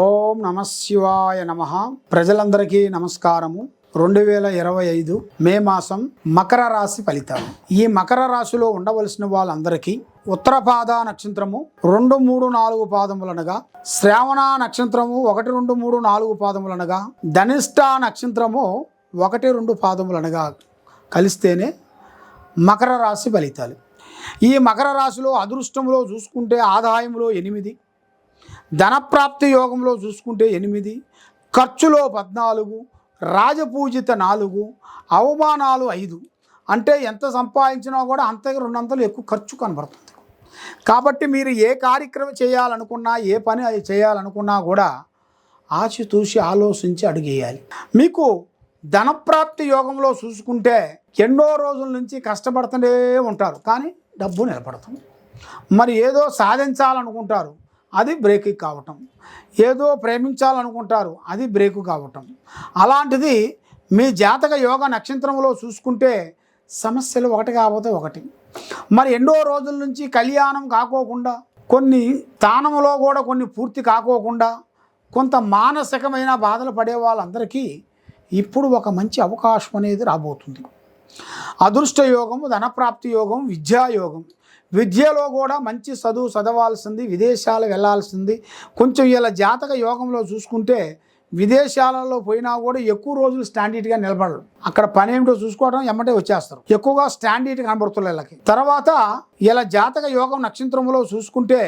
ఓం నమ శివాయ నమ. ప్రజలందరికీ నమస్కారము. రెండు వేల ఇరవై ఐదు మే మాసం మకర రాశి ఫలితాలు. ఈ మకర రాశిలో ఉండవలసిన వాళ్ళందరికీ ఉత్తరపాద నక్షత్రము రెండు మూడు నాలుగు పాదములనగా శ్రావణ నక్షత్రము ఒకటి రెండు మూడు నాలుగు పాదములనగా ధనిష్ట నక్షత్రము ఒకటి రెండు పాదములనగా కలిస్తేనే మకర రాశి ఫలితాలు. ఈ మకర రాశిలో అదృష్టంలో చూసుకుంటే ఆదాయంలో ఎనిమిది ధనప్రాప్తి యోగంలో చూసుకుంటే ఎనిమిది ఖర్చులో పద్నాలుగు రాజపూజిత నాలుగు అవమానాలు ఐదు. అంటే ఎంత సంపాదించినా కూడా అంతగా రెండంతలు ఎక్కువ ఖర్చు కనబడుతుంది. కాబట్టి మీరు ఏ కార్యక్రమం చేయాలనుకున్నా ఏ పని అది చేయాలనుకున్నా కూడా ఆచితూసి ఆలోచించి అడుగేయాలి. మీకు ధనప్రాప్తి యోగంలో చూసుకుంటే ఎన్నో రోజుల నుంచి కష్టపడుతూనే ఉంటారు. కానీ డబ్బు నిలబడతాం మరి ఏదో సాధించాలనుకుంటారు. అది బ్రేక్ కావటం. ఏదో ప్రేమించాలనుకుంటారు అది బ్రేక్ కావటం. అలాంటిది మీ జాతక యోగ నక్షత్రంలో చూసుకుంటే సమస్యలు ఒకటి కాకపోతే ఒకటి. మరి ఎన్నో రోజుల నుంచి కళ్యాణం కాకోకుండా కొన్ని స్థానంలో కూడా కొన్ని పూర్తి కాకోకుండా కొంత మానసికమైన బాధలు పడే వాళ్ళందరికీ ఇప్పుడు ఒక మంచి అవకాశం అనేది రాబోతుంది. అదృష్ట యోగము ధనప్రాప్తి యోగం విద్యాయోగం విద్యలో కూడా మంచి చదువు చదవాల్సింది విదేశాలు వెళ్ళాల్సింది. కొంచెం ఇలా జాతక యోగంలో చూసుకుంటే విదేశాలలో పోయినా కూడా ఎక్కువ రోజులు స్టాండర్డ్గా నిలబడరు. అక్కడ పని ఏమిటో చూసుకోవడం ఎమ్మటే వచ్చేస్తారు. ఎక్కువగా స్టాండర్డ్ కనబడుతుంది వీళ్ళకి. తర్వాత ఇలా జాతక యోగం నక్షత్రంలో చూసుకుంటే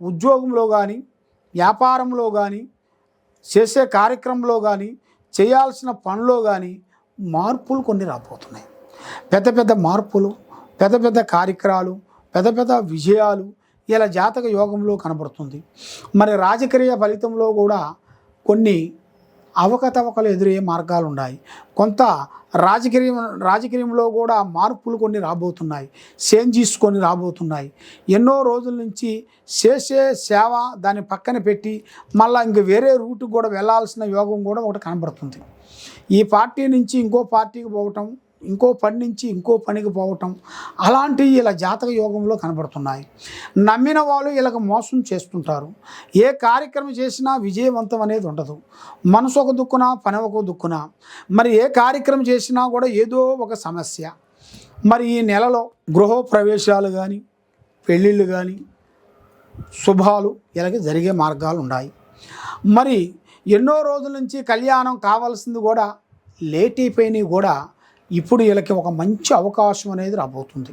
ఉద్యోగంలో కానీ వ్యాపారంలో కానీ చేసే కార్యక్రమంలో కానీ చేయాల్సిన పనిలో కానీ మార్పులు కొన్ని రాబోతున్నాయి. పెద్ద పెద్ద మార్పులు పెద్ద పెద్ద కార్యక్రమాలు పెద్ద పెద్ద విజయాలు ఇలా జాతక యోగంలో కనబడుతుంది. మరి రాజకీయ ఫలితంలో కూడా కొన్ని అవకతవకలు ఎదురయ్యే మార్గాలు ఉన్నాయి కొంత రాజకీయ రాజకీయంలో కూడా మార్పులు కొన్ని రాబోతున్నాయి. చేంజెస్ కొన్ని రాబోతున్నాయి. ఎన్నో రోజుల నుంచి చేసే సేవ దాన్ని పక్కన పెట్టి మళ్ళీ ఇంక వేరే రూట్కి కూడా వెళ్ళాల్సిన యోగం కూడా ఒకటి కనబడుతుంది. ఈ పార్టీ నుంచి ఇంకో పార్టీకి పోవటం ఇంకో పని నుంచి ఇంకో పనికి పోవటం అలాంటివి ఇలా జాతక యోగంలో కనబడుతున్నాయి. నమ్మిన వాళ్ళు ఇలాగ మోసం చేస్తుంటారు. ఏ కార్యక్రమం చేసినా విజయవంతం అనేది ఉండదు. మనసు ఒక దుక్కున పని ఒక దుక్కున. మరి ఏ కార్యక్రమం చేసినా కూడా ఏదో ఒక సమస్య. మరి ఈ నెలలో గృహ ప్రవేశాలు కానీ పెళ్ళిళ్ళు కానీ శుభాలు ఇలాగే జరిగే మార్గాలు ఉన్నాయి. మరి ఎన్నో రోజుల నుంచి కళ్యాణం కావాల్సింది కూడా లేట్ అయిపోయినవి కూడా ఇప్పుడు వీళ్ళకి ఒక మంచి అవకాశం అనేది రాబోతుంది.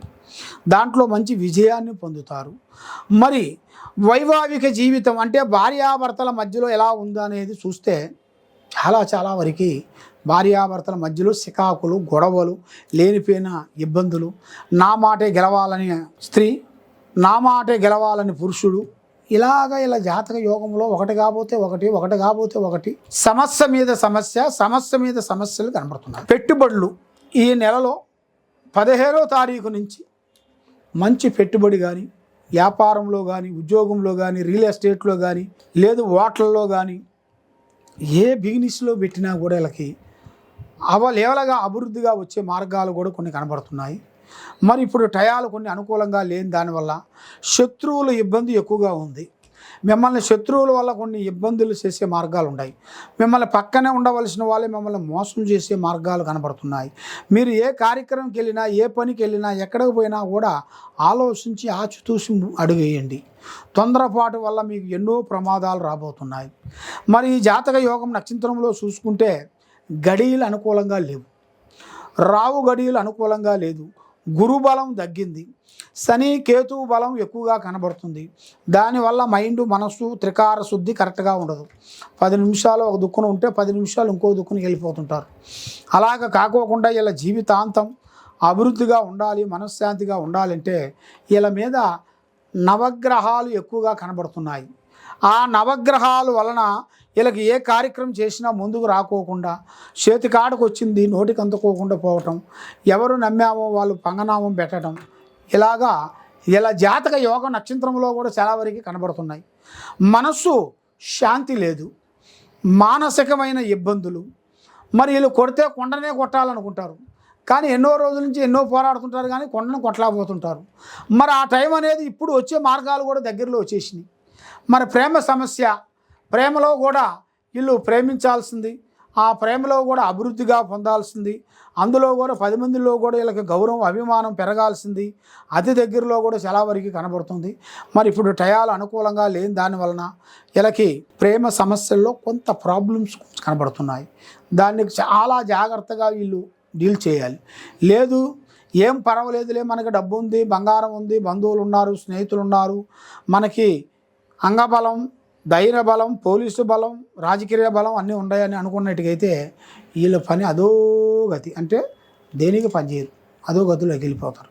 దాంట్లో మంచి విజయాన్ని పొందుతారు. మరి వైవాహిక జీవితం అంటే భార్యాభర్తల మధ్యలో ఎలా ఉందా అనేది చూస్తే చాలా చాలా వరకు భార్యాభర్తల మధ్యలో సికాకులు గొడవలు లేనిపోయిన ఇబ్బందులు నా మాటే గెలవాలని స్త్రీ నా మాటే గెలవాలని పురుషుడు ఇలాగ ఇలా జాతక యోగంలో ఒకటి కాబోతే ఒకటి ఒకటి కాబోతే ఒకటి సమస్య మీద సమస్య సమస్య మీద సమస్యలు కనబడుతున్నాయి. పెట్టుబడులు ఈ నెలలో పదిహేనో తారీఖు నుంచి మంచి పెట్టుబడి కానీ వ్యాపారంలో కానీ ఉద్యోగంలో కానీ రియల్ ఎస్టేట్లో కానీ లేదు ఓట్లలో కానీ ఏ బిజినెస్లో పెట్టినా కూడా వీళ్ళకి అవలేవలగా అభివృద్ధిగా వచ్చే మార్గాలు కూడా కొన్ని కనబడుతున్నాయి. మరి ఇప్పుడు టయాలు కొన్ని అనుకూలంగా లేని దానివల్ల శత్రువుల ఇబ్బంది ఎక్కువగా ఉంది. మిమ్మల్ని శత్రువుల వల్ల కొన్ని ఇబ్బందులు చేసే మార్గాలు ఉన్నాయి. మిమ్మల్ని పక్కనే ఉండవలసిన వాళ్ళే మిమ్మల్ని మోసం చేసే మార్గాలు కనబడుతున్నాయి. మీరు ఏ కార్యక్రమంకి వెళ్ళినా ఏ పనికి వెళ్ళినా ఎక్కడికి పోయినా కూడా ఆలోచించి ఆచితూసి అడుగేయండి. తొందరపాటు వల్ల మీకు ఎన్నో ప్రమాదాలు రాబోతున్నాయి. మరి ఈ జాతక యోగం నక్షత్రంలో చూసుకుంటే గడియలు అనుకూలంగా లేవు. రావు గడియలు అనుకూలంగా లేదు. గురుబలం తగ్గింది. శని కేతు బలం ఎక్కువగా కనబడుతుంది. దానివల్ల మైండ్ మనస్సు త్రికార శుద్ధి కరెక్ట్గా ఉండదు. పది నిమిషాలు ఒక దుక్కున ఉంటే పది నిమిషాలు ఇంకో దుక్కుని వెళ్ళిపోతుంటారు. అలాగ కాకోకుండా ఇలా జీవితాంతం అభివృద్ధిగా ఉండాలి మనశ్శాంతిగా ఉండాలంటే వీళ్ళ మీద నవగ్రహాలు ఎక్కువగా కనబడుతున్నాయి. ఆ నవగ్రహాల వలన వీళ్ళకి ఏ కార్యక్రమం చేసినా ముందుకు రాకోకుండా చేతి కాడకు వచ్చింది నోటికి అందుకోకుండా పోవటం ఎవరు నమ్మామో వాళ్ళు పంగనామం పెట్టడం ఇలాగా ఇలా జాతక యోగ నక్షత్రంలో కూడా చాలా వరకు కనబడుతున్నాయి. మనస్సు శాంతి లేదు మానసికమైన ఇబ్బందులు. మరి వీళ్ళు కొడితే కొండనే కొట్టాలనుకుంటారు. కానీ ఎన్నో రోజుల నుంచి ఎన్నో పోరాడుతుంటారు కానీ కొండను కొట్టలేకపోతుంటారు. మరి ఆ టైం అనేది ఇప్పుడు వచ్చే మార్గాలు కూడా దగ్గరలో వచ్చేసినాయి. మరి ప్రేమ సమస్య. ప్రేమలో కూడా వీళ్ళు ప్రేమించాల్సింది. ఆ ప్రేమలో కూడా అభివృద్ధిగా పొందాల్సింది. అందులో కూడా పది మందిలో కూడా వీళ్ళకి గౌరవం అభిమానం పెరగాల్సింది. అతి దగ్గరలో కూడా చాలా వరకు కనబడుతుంది. మరి ఇప్పుడు టయాలు అనుకూలంగా లేని దాని వలన వీళ్ళకి ప్రేమ సమస్యల్లో కొంత ప్రాబ్లమ్స్ కనబడుతున్నాయి. దాన్ని చాలా జాగ్రత్తగా వీళ్ళు డీల్ చేయాలి. లేదు ఏం పర్వాలేదులే మనకి డబ్బు ఉంది బంగారం ఉంది బంధువులు ఉన్నారు స్నేహితులు ఉన్నారు. మనకి అంగబలం ధైర్య బలం పోలీసు బలం రాజకీయ బలం అన్నీ ఉన్నాయని అనుకున్నట్టుగైతే వీళ్ళ పని అదో గతి అంటే దేనికి పనిచేయదు అదో గతిలోకి వెళ్ళిపోతారు.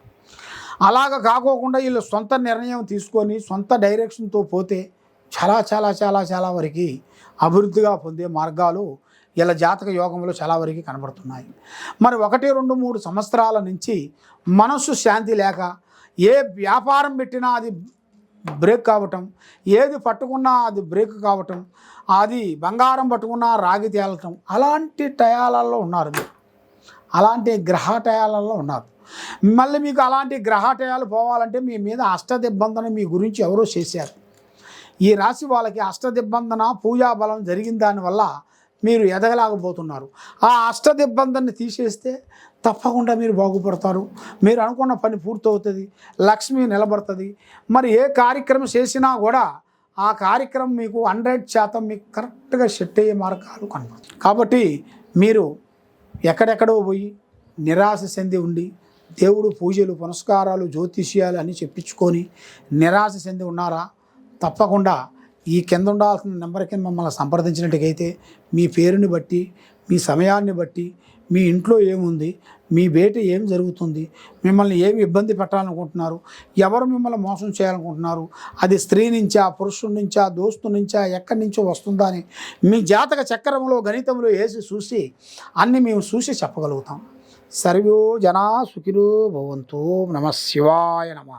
అలాగ కాకోకుండా వీళ్ళు సొంత నిర్ణయం తీసుకొని సొంత డైరెక్షన్తో పోతే చాలా చాలా చాలా చాలా వరకు అభివృద్ధిగా పొందే మార్గాలు వీళ్ళ జాతక యోగంలో చాలా వరకు కనబడుతున్నాయి. మరి ఒకటి రెండు మూడు సంవత్సరాల నుంచి మనస్సు శాంతి లేక ఏ వ్యాపారం పెట్టినా అది బ్రేక్ కావటం ఏది పట్టుకున్నా అది బ్రేక్ కావటం అది బంగారం పట్టుకున్నా రాగి తేలటం అలాంటి టయాలలో ఉన్నారు మీరు. అలాంటి గ్రహటయాలలో ఉన్నారు. మళ్ళీ మీకు అలాంటి గ్రహటయాలు పోవాలంటే మీ మీద అష్టదిబ్బందన మీ గురించి ఎవరో చేశారు. ఈ రాశి వాళ్ళకి అష్టదిబ్బందన పూజా బలం జరిగిన దానివల్ల మీరు ఎదగలేకపోతున్నారు. ఆ అష్టదిబ్బందన్ని తీసేస్తే తప్పకుండా మీరు బాగుపడతారు. మీరు అనుకున్న పని పూర్తవుతుంది. లక్ష్మి నిలబడుతుంది. మరి ఏ కార్యక్రమం చేసినా కూడా ఆ కార్యక్రమం మీకు హండ్రెడ్ శాతం మీకు కరెక్ట్గా సెట్ అయ్యే మార్గాలు కనబడుతుంది కాబట్టి మీరు ఎక్కడెక్కడో పోయి నిరాశ చెంది ఉండి దేవుడు పూజలు పునస్కారాలు జ్యోతిష్యాలు అని చెప్పించుకొని నిరాశ చెంది ఉన్నారా? తప్పకుండా ఈ కింద ఉండాల్సిన నెంబర్కి మమ్మల్ని సంప్రదించినట్టుగైతే మీ పేరుని బట్టి మీ సమయాన్ని బట్టి మీ ఇంట్లో ఏముంది మీ బయట ఏం జరుగుతుంది మిమ్మల్ని ఏమి ఇబ్బంది పెట్టాలనుకుంటున్నారు ఎవరు మిమ్మల్ని మోసం చేయాలనుకుంటున్నారు అది స్త్రీ నుంచా పురుషుడి నుంచా దోస్తు నుంచా ఎక్కడి నుంచో వస్తుందా అని మీ జాతక చక్రంలో గణితంలో వేసి చూసి అన్నీ మేము చూసి చెప్పగలుగుతాం. సర్వో జనా సుఖినో భవంతు నమ శివాయ నమ.